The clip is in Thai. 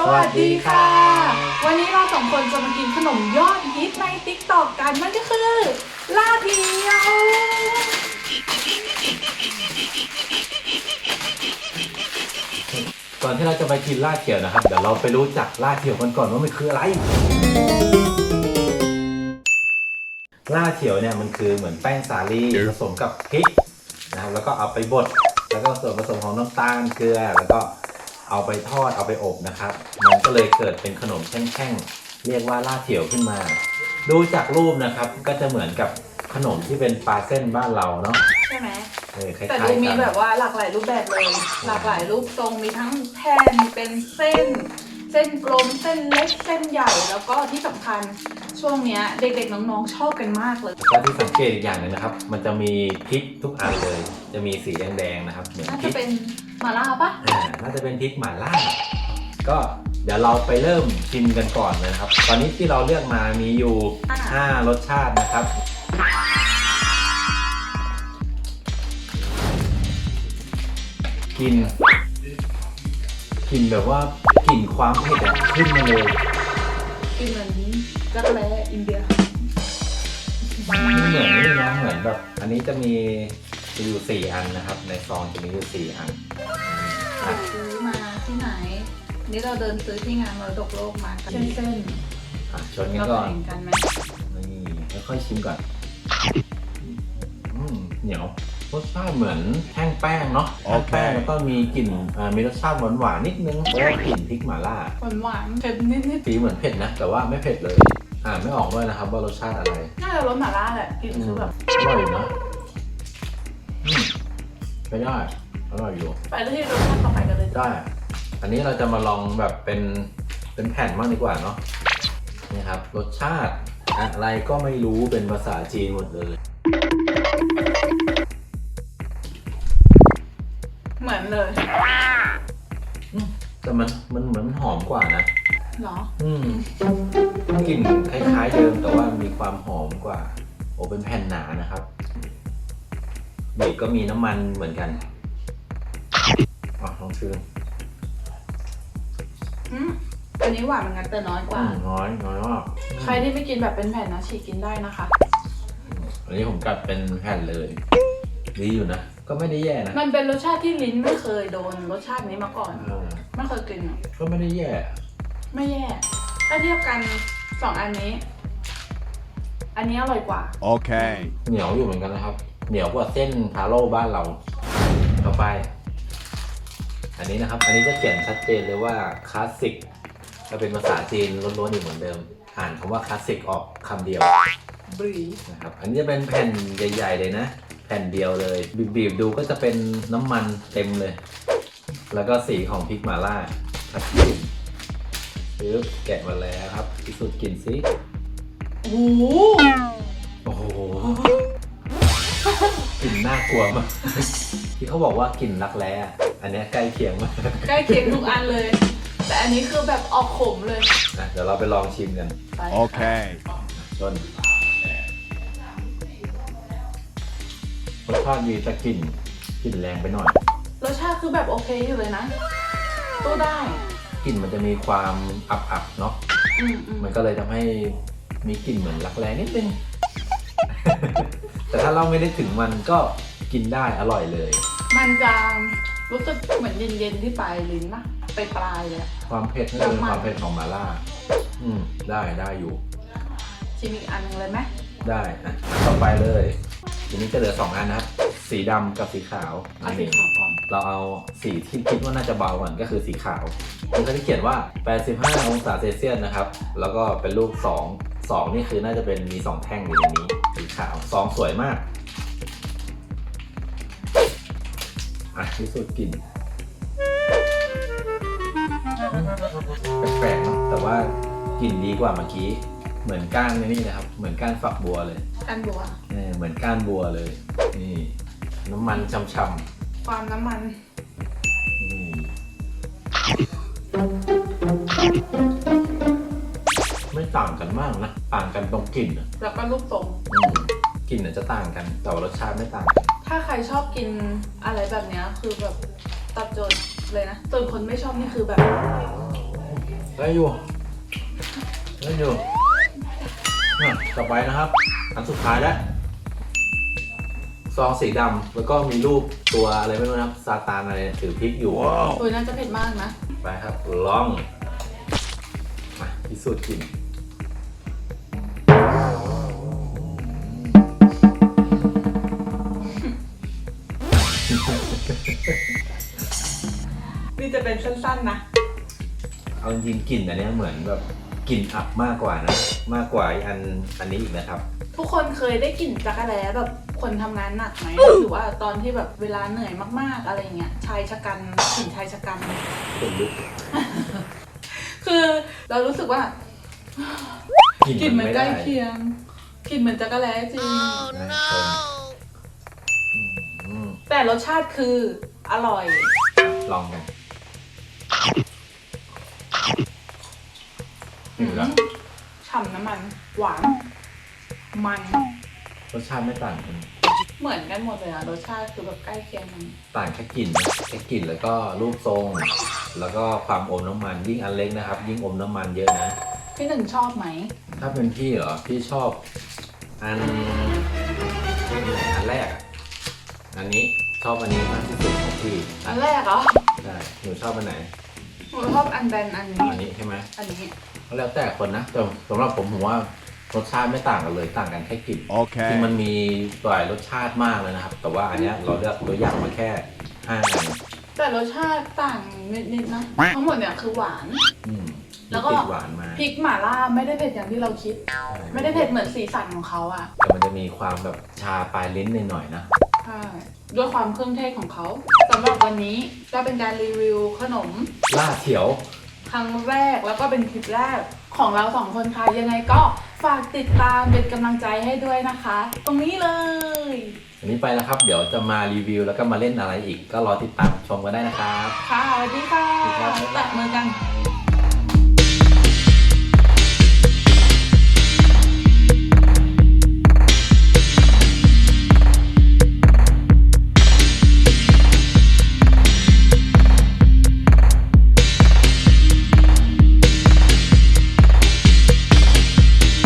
สวัสดีค่ะ วันนี้เราสองคนจะมากินขนมยอดฮิตในติ๊กต็อกกันนั่นก็คือลาเทียวก่อนที่เราจะไปกินลาดเขียวนะครับ เดี๋ยวเราไปรู้จักลาดเขียวกันก่อนว่ามันคืออะไร ลาดเขียวเนี่ยมันคือเหมือนแป้งสาลีผสมกับพริกนะครับแล้วก็เอาไปบดแล้วก็ส่วนผสมของน้ำตาลเกลือแล้วก็ เอาไปทอดเอาไปอบนะครับ มันก็เลยเกิดเป็นขนมแท่งๆ เรียกว่าลาดเขียวขึ้นมา ดูจากรูปนะครับก็จะเหมือนกับขนมที่เป็นปลาเส้นบ้านเราเนาะใช่ไหมเออคล้ายๆแต่กัดูนมีแบบว่าหลากหลายรูปแบบเลย หลากหลายรูปทรงมีทั้งแผ่นเป็นเส้น เส้นกลมเส้นเล็กเส้นใหญ่แล้วก็ที่สำคัญ ช่วงเนี้ยเด็กๆน้องๆชอบกันมากเลยก็ที่สังเกตอีกอย่างหนึงนะครับ มันจะมีพริกทุกอันเลย จะมีสีแดงๆนะครับ เหมือนน่าพริจะกเป็นมาล่าปะอ่าน่าจะเป็นพริกหม่าล่า ก็เดี๋ยวเราไปเริ่มชิมกันก่อนเลยนะครับ ตอนนี้ที่เราเลือกมามีอยู่ 5 รสชาตินะครับ กิน กินแบบว่ากลิ่นความเผ็ดอะขึ้นมาเลย กินเหมือน จักรแร้อินเดียไม่เหมือนนี่นะเหมือนแบบ อันนี้จะมีจะอยู่สี่อันนะครับ ในซองจะมีอยู่สี่อันอะซื้อมาที่ไหน นี่เราเดินซื้อที่งานมรดกโลกมาเส้นอะชนๆกันเราก่อนแข่งกันไหมนี่ค่อยๆชิมก่อนอืมเหนียวรสชาติเหมือนแท่งแป้งเนาะแท่งแป้งแล้วก็มีกลิ่นอ่ามีรสชาติหวานๆนิดนึงแล้วก็กลิ่นพริกหม่าล่าหวานหวานๆเค็มนิดสีเหมือนเผ็ดนะ แต่ว่าไม่เผ็ดเลย อ่านไม่ออกด้วยนะครับว่ารสชาติอะไรๆน่าจะรสหม่าล่าแหละกินคือแบบอร่อยอยู่นะอืมใช้ได้อร่อยอยู่ ไปที่รสชาติต่อไปกันเลยได้ อันนี้เราจะมาลองแบบเป็นเป็นแผ่นมากดีกว่าเนาะนี่ครับ รสชาติอะไรก็ไม่รู้เป็นภาษาจีนหมดเลย เหมือนเลยแต่มันมันเหมือนมันหอมกว่านะ เหรอ อืม กลิ่นคล้ายๆเดิมแต่ว่ามีความหอมกว่าโอ้เป็นแผ่นหนานะครับบีบก็มีน้ำมันเหมือนกันอ๋อลองชิมอืมอันนี้หวานเหมือนกันแต่น้อยกว่าอืมน้อยน้อยมากใครที่ไม่กินแบบเป็นแผ่นนะฉีกกินได้นะคะ อันนี้ผมกัดเป็นแผ่นเลยดีอยู่นะ ก็ไม่ได้แย่นะ มันเป็นรสชาติที่ลิ้นไม่เคยโดนรสชาตินี้มาก่อนเออไม่เคยกินอะก็ไม่ได้แย่ ไม่แย่ ถ้าเทียบกัน สองอันนี้ อันนี้อร่อยกว่า Okay. เหนียวอยู่เหมือนกันนะครับ เหนียวกว่าเส้นทาโร่บ้านเราต่อไป อันนี้นะครับ อันนี้จะเขียนชัดเจนเลยว่าคลาสสิกจะเป็นภาษาจีนล้วนๆอยู่เหมือนเดิม อ่านคำว่าคลาสสิกออกคำเดียวบรีนะครับ อันนี้จะเป็นแผ่นใหญ่ๆเลยนะ แผ่นเดียวเลย บีบๆดูก็จะเป็นน้ำมันเต็มเลย แล้วก็สีของพริกหม่าล่าชัดเจน ปึ๊บแกะมาแล้วครับพิสูจน์กลิ่นซิโอ้โหโอ้โหกลิ่นน่ากลัวมากที่เขาบอกว่ากลิ่นรักแร้อะอันเนี้ยใกล้เคียงมากใกล้เคียงทุกอันเลย แต่อันนี้คือแบบออกขมเลยนะเดี๋ยวเราไปลองชิมกันไป Okay. จนรสชาติมีแต่กลิ่นกลิ่นแรงไปหน่อย รสชาติคือแบบโอเคอยู่เลยนะ ตู้ได้ กลิ่นมันจะมีความอับๆเนาะอืมอืมมันก็เลยทำให้มีกลิ่นเหมือนรักแร้นิดนึง แต่ถ้าเราไม่ได้ถึงมันก็กินได้อร่อยเลย มันจะรู้สึกเหมือนเย็นๆที่ปลายลิ้นปะไปปลายๆเลยอะความเผ็ดนั่นคือน้ำมันความเผ็ดของหมาล่า อืม ได้ได้อยู่ ชิมอีกอันหนึงเลยไหมได้อะต่อไปเลยทีนี้จะเหลือสองอันนะครับ สีดำกับสีขาวเอาสีขาวก่อนเราเอาสีที่คิดว่าน่าจะเบาก่อนก็คือสีขาวนี่เขาที่เขียนว่า 85 องศาเซลเซียสนะครับ แล้วก็เป็นรูป2 2นี่คือน่าจะเป็นมี 2 แท่งอยู่ในนี้ สีขาว 2 สวยมาก อะที่สุดกลิ่นแปลกๆเนอะแต่ว่ากลิ่นดีกว่าเมื่อกี้ เหมือนก้านในนี่นะครับ เหมือนก้านฝักบัวเลยอันบัว เออเหมือนก้านบัวเลย นี่ น้ำมันช่ำความน้ำมันๆอืมไม่ต่างกันมากนะ ต่างกันตรงกลิ่นอะแล้วก็รูปทรง อืมกลิ่นอาจจะต่างกัน แต่ว่ารสชาติไม่ต่างกันถ้าใครชอบกินอะไรแบบเนี้ยคือแบบตอบโจทย์เลยนะส่วนคนไม่ชอบนี่คือแบบ ได้อยู่ได้อยู่เนี่ยต่อไปนะครับ อันสุดท้ายแล้ว ซองสีดำแล้วก็มีรูปตัวอะไรไม่รู้นะครับซาตานอะไรถือพริกอยู่โอ้ยน่าจะเผ็ดมากนะ ไปครับลองมาพิสูจน์กลิ่นนี่จะเป็นสั้นๆนะ เอาจริงๆกลิ่นอันเนี้ยเหมือนแบบกลิ่นอับมากกว่านะ มากกว่าไอ้อันอันนี้อีกนะครับ ทุกคนเคยได้กลิ่นจักรแล้แบบ คนทำงานหนักไหมหรือว่าตอนที่แบบเวลาเหนื่อยมากๆอะไรเงี้ยชายชะกันกลิ่นชายชะกันคนลุกคือเรารู้สึกว่ากลิ่นกลิ่นมัมันนไม่ใกได้ล้เคียงกลิ่นเหมือนจักรแล้จริง นะคนอืมแต่รสชาติคืออร่อย ลองกันนี่แล้วฉ่ำน้ำมัน หวาน มัน รสชาติไม่ต่างกัน เหมือนกันหมดเลยอะรสชาติคือแบบใกล้เคียงกันต่างแค่กลิ่นนะแค่กลิ่นแล้วก็รูปทรง แล้วก็ความอมน้ำมันยิ่งอันเล็กนะครับ ยิ่งอมน้ำมันเยอะนะ พี่หนึ่งชอบไหม ถ้าเป็นพี่เหรอ พี่ชอบอันอันแรกอะอันนี้ชอบอันนี้มากที่สุดของพี่อันแรกเหรอใช่หนูชอบอันไหน หนูชอบอันแบนอันนี้อันนี้ใช่ไหมอันนี้ก็แล้วแต่คนนะแต่สำหรับผมผมว่า รสชาติไม่ต่างกันเลยต่างกันแค่กลิ่น Okay. จริงมันมีหลายรสชาติมากเลยนะครับ แต่ว่าอันเนี้ยเราเลือกตัวอย่างมาแค่ห้าอันแต่รสชาติต่างนิดๆนะทั้งหมดเนี่ยคือหวาน อืมแล้วก็ มีติดหวานมาพริกหม่าล่าไม่ได้เผ็ดอย่างที่เราคิดใช่ไม่ได้เผ็ดเหมือนสีสันของเขาอะแต่มันจะมีความแบบชาปลายลิ้นหน่อยๆนะ ใช่ด้วยความเครื่องเทศของเขาสำหรับวันนี้ก็เป็นการรีวิวขนม ล่าเขียว ครั้งแรกแล้วก็เป็นคลิปแรกของเราสองคนค่ะยังไงก็ ฝากติดตามเป็นกำลังใจให้ด้วยนะคะ ตรงนี้เลย อันนี้ไปแล้วครับ เดี๋ยวจะมารีวิวแล้วก็มาเล่นอะไรอีก ก็รอติดตามชมกันได้นะครับ ค่ะสวัสดีค่ะสวัสดีครับ แตะมือกัน